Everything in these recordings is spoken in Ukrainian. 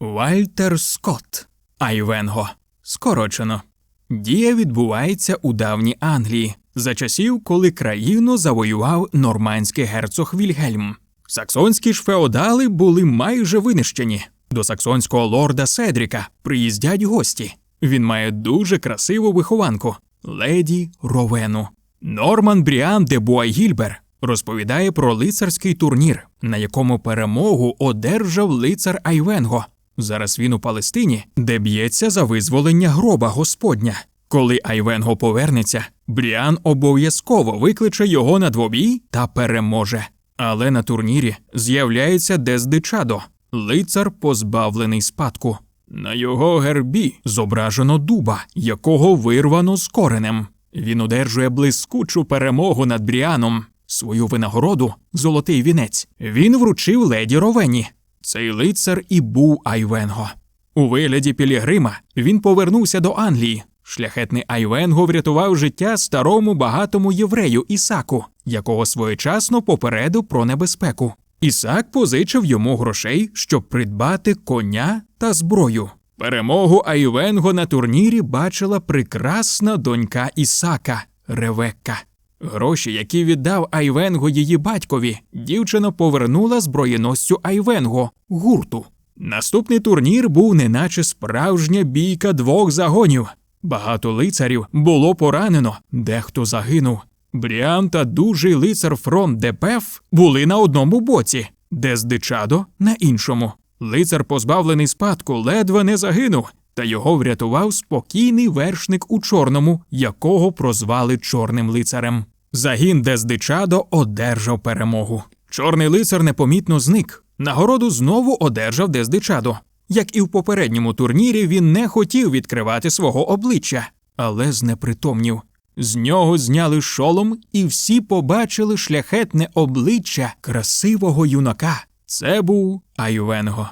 Вальтер Скотт Айвенго. Скорочено. Дія відбувається у давній Англії за часів, коли країну завоював нормандський герцог Вільгельм. Саксонські ж феодали були майже винищені. До саксонського лорда Седріка приїздять гості. Він має дуже красиву вихованку леді Ровену. Норман Бріан де Буайгільбер розповідає про лицарський турнір, на якому перемогу одержав лицар Айвенго. Зараз він у Палестині, де б'ється за визволення гроба Господня. Коли Айвенго повернеться, Бріан обов'язково викличе його на двобій та переможе. Але на турнірі з'являється Дездичадо, лицар, позбавлений спадку. На його гербі зображено дуба, якого вирвано з коренем. Він одержує блискучу перемогу над Бріаном. Свою винагороду, золотий вінець, він вручив леді Ровені. Цей лицар і був Айвенго. У вигляді Пілігрима він повернувся до Англії. Шляхетний Айвенго врятував життя старому багатому єврею Ісаку, якого своєчасно попередив про небезпеку. Ісак позичив йому грошей, щоб придбати коня та зброю. Перемогу Айвенго на турнірі бачила прекрасна донька Ісака Ревекка. Гроші, які віддав Айвенго її батькові, дівчина повернула зброєносцю Айвенго гурту. Наступний турнір був неначе справжня бійка двох загонів. Багато лицарів було поранено, дехто загинув. Бріан та дужий лицар Фрон Депеф були на одному боці, Дездичадо на іншому. Лицар, позбавлений спадку, ледве не загинув, та його врятував спокійний вершник у чорному, якого прозвали чорним лицарем. Загін Дездичадо одержав перемогу. Чорний лицар непомітно зник. Нагороду знову одержав Дездичадо. Як і в попередньому турнірі, він не хотів відкривати свого обличчя, але знепритомнів. З нього зняли шолом, і всі побачили шляхетне обличчя красивого юнака. Це був Айвенго.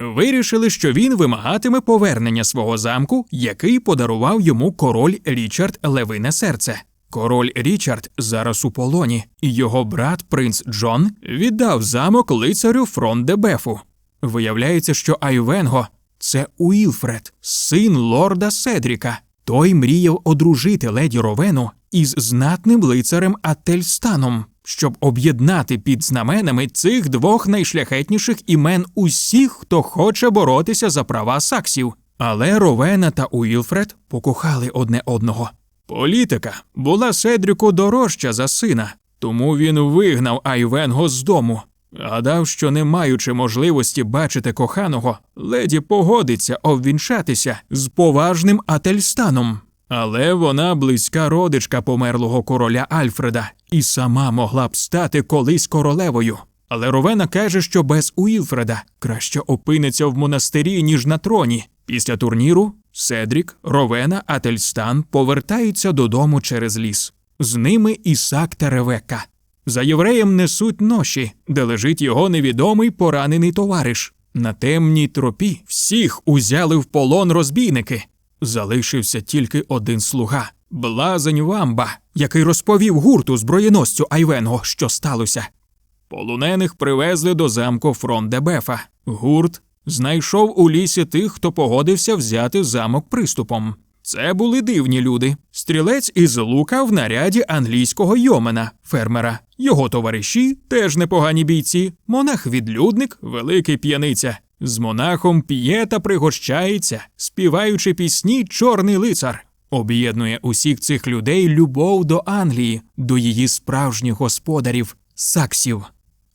Вирішили, що він вимагатиме повернення свого замку, який подарував йому король Річард Левине серце. Король Річард зараз у полоні, і його брат принц Джон віддав замок лицарю Фрон де Бефу. Виявляється, що Айвенго це Уілфред, син лорда Седріка. Той мріяв одружити леді Ровену із знатним лицарем Ательстаном, щоб об'єднати під знаменами цих двох найшляхетніших імен усіх, хто хоче боротися за права саксів. Але Ровена та Уілфред покохали одне одного. Політика була Седріку дорожча за сина, тому він вигнав Айвенго з дому. Гадав, що не маючи можливості бачити коханого, леді погодиться обвінчатися з поважним Ательстаном. Але вона близька родичка померлого короля Альфреда і сама могла б стати колись королевою. Але Ровена каже, що без Уілфреда краще опиниться в монастирі, ніж на троні. Після турніру Седрік, Ровена, Ательстан повертаються додому через ліс. З ними Ісак та Ревека. За євреєм несуть ноші, де лежить його невідомий поранений товариш. На темній тропі всіх узяли в полон розбійники. Залишився тільки один слуга блазень Вамба, який розповів гурту зброєносцю Айвенго, що сталося. Полонених привезли до замку Фрон де Бефа. Гурт знайшов у лісі тих, хто погодився взяти замок приступом. Це були дивні люди. Стрілець із лука в наряді англійського йомена, фермера. Його товариші теж непогані бійці. Монах-відлюдник, великий п'яниця. З монахом п'є та пригощається, співаючи пісні Чорний лицар. Об'єднує усіх цих людей любов до Англії, до її справжніх господарів, саксів.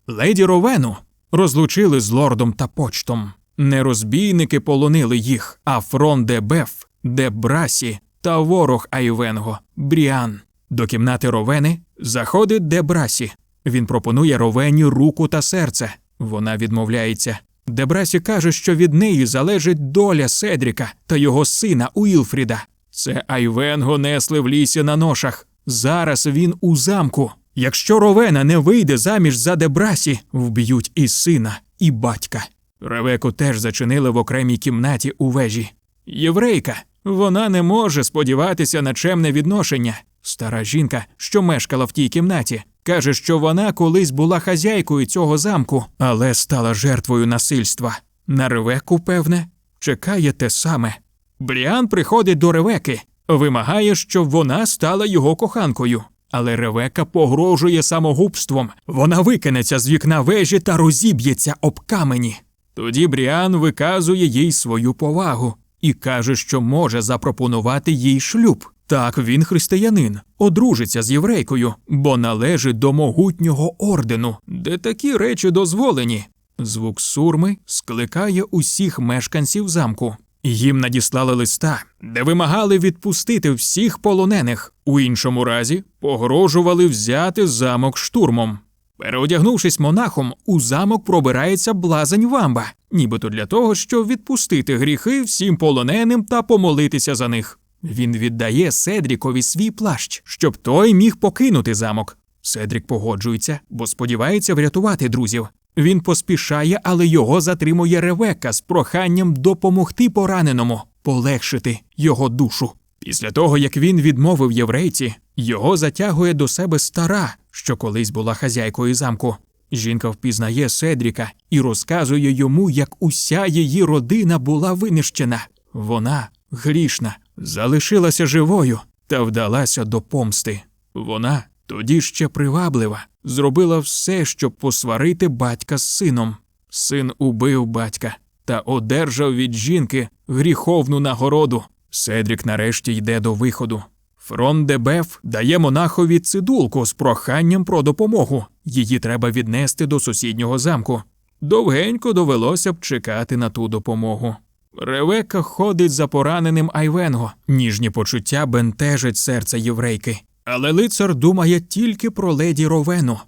Леді Ровену розлучили з лордом та почтом. Не розбійники полонили їх, а фрон де Беф, де Брасі та ворог Айвенго Бріан. До кімнати Ровени заходить Дебрасі. Він пропонує Ровені руку та серце. Вона відмовляється. Дебрасі каже, що від неї залежить доля Седріка та його сина Уілфріда. Це Айвенго несли в лісі на ношах. Зараз він у замку. Якщо Ровена не вийде заміж за Дебрасі, вб'ють і сина, і батька. Ревеку теж зачинили в окремій кімнаті у вежі. Єврейка, вона не може сподіватися на чемне відношення. Стара жінка, що мешкала в тій кімнаті, каже, що вона колись була хазяйкою цього замку, але стала жертвою насильства. На Ревеку, певне, чекає те саме. Бріан приходить до Ревеки, вимагає, щоб вона стала його коханкою. Але Ревека погрожує самогубством. Вона викинеться з вікна вежі та розіб'ється об камені. Тоді Бріан виказує їй свою повагу і каже, що може запропонувати їй шлюб. Так він християнин, одружиться з єврейкою, бо належить до могутнього ордену, де такі речі дозволені. Звук сурми скликає усіх мешканців замку. Їм надіслали листа, де вимагали відпустити всіх полонених. У іншому разі погрожували взяти замок штурмом. Переодягнувшись монахом, у замок пробирається блазень вамба, нібито для того, щоб відпустити гріхи всім полоненим та помолитися за них. Він віддає Седрікові свій плащ, щоб той міг покинути замок. Седрік погоджується, бо сподівається врятувати друзів. Він поспішає, але його затримує Ревека з проханням допомогти пораненому, полегшити його душу. Після того, як він відмовив єврейці, його затягує до себе стара, що колись була хазяйкою замку. Жінка впізнає Седріка і розказує йому, як уся її родина була винищена. Вона, грішна, залишилася живою та вдалася до помсти. Вона, тоді ще приваблива, зробила все, щоб посварити батька з сином. Син убив батька та одержав від жінки гріховну нагороду. Седрік нарешті йде до виходу. Фрон Дебеф дає монахові цидулку з проханням про допомогу. Її треба віднести до сусіднього замку. Довгенько довелося б чекати на ту допомогу. Ревека ходить за пораненим Айвенго. Ніжні почуття бентежать серце єврейки. Але лицар думає тільки про леді Ровену.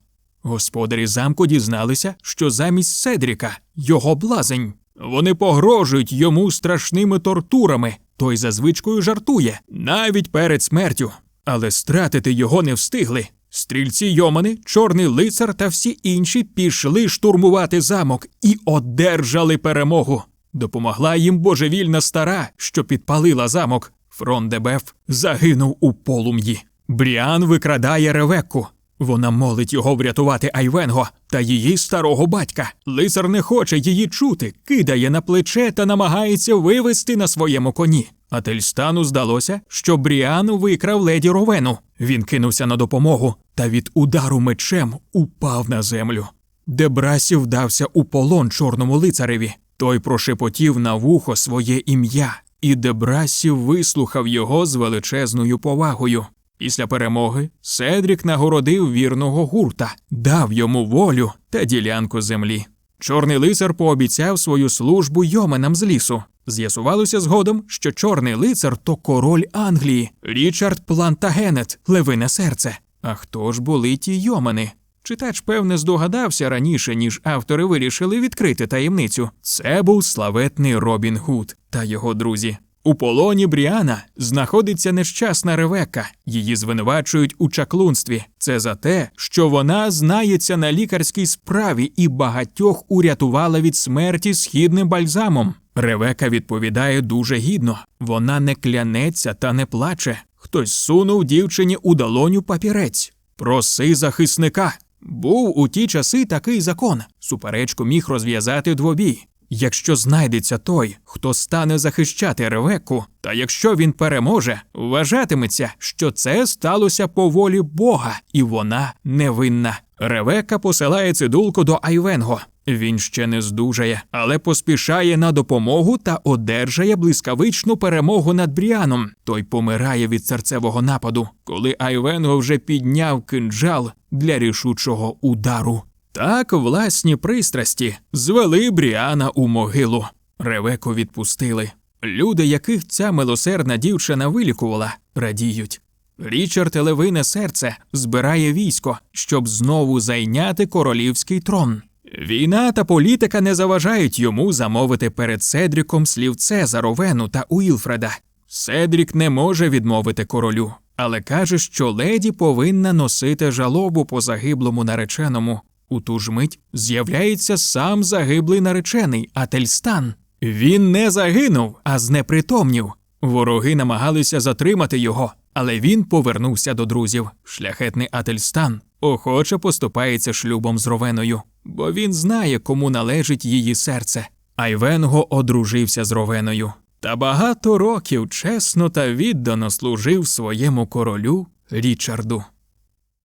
Господарі замку дізналися, що замість Седріка його блазень. Вони погрожують йому страшними тортурами. Той за звичкою жартує, навіть перед смертю. Але стратити його не встигли. Стрільці Йомани, чорний лицар та всі інші пішли штурмувати замок і одержали перемогу. Допомогла їм божевільна стара, що підпалила замок. Фрон Дебеф загинув у полум'ї. Бріан викрадає Ревекку. Вона молить його врятувати Айвенго та її старого батька. Лицар не хоче її чути, кидає на плече та намагається вивести на своєму коні. А Тельстану здалося, що Бріан викрав леді Ровену. Він кинувся на допомогу та від удару мечем упав на землю. Дебрасі вдався у полон чорному лицареві. Той прошепотів на вухо своє ім'я, і Дебрасів вислухав його з величезною повагою. Після перемоги Седрік нагородив вірного гурта, дав йому волю та ділянку землі. Чорний лицар пообіцяв свою службу йоменам з лісу. З'ясувалося згодом, що чорний лицар то король Англії, Річард Плантагенет, левине серце. А хто ж були ті йомени? Читач, певне, здогадався раніше, ніж автори вирішили відкрити таємницю. Це був славетний Робін Гуд та його друзі. У полоні Бріана знаходиться нещасна Ревека. Її звинувачують у чаклунстві. Це за те, що вона знається на лікарській справі і багатьох урятувала від смерті східним бальзамом. Ревека відповідає дуже гідно. Вона не клянеться та не плаче. Хтось сунув дівчині у долоню папірець. Проси захисника. Був у ті часи такий закон. Суперечку міг розв'язати двобій. Якщо знайдеться той, хто стане захищати Ревекку, та якщо він переможе, вважатиметься, що це сталося по волі Бога, і вона невинна. Ревека посилає цидулку до Айвенго. Він ще не здужає, але поспішає на допомогу та одержає блискавичну перемогу над Бріаном. Той помирає від серцевого нападу, коли Айвенго вже підняв кинджал для рішучого удару. Так власні пристрасті звели Бріана у могилу. Ревеку відпустили. Люди, яких ця милосердна дівчина вилікувала, радіють. Річард Левине серце збирає військо, щоб знову зайняти королівський трон. Війна та політика не заважають йому замовити перед Седріком слівце за Ровену та Уілфреда. Седрік не може відмовити королю, але каже, що леді повинна носити жалобу по загиблому нареченому. У ту ж мить з'являється сам загиблий наречений Ательстан. Він не загинув, а знепритомнів. Вороги намагалися затримати його, але він повернувся до друзів. Шляхетний Ательстан охоче поступається шлюбом з Ровеною, бо він знає, кому належить її серце. Айвенго одружився з Ровеною та багато років чесно та віддано служив своєму королю Річарду.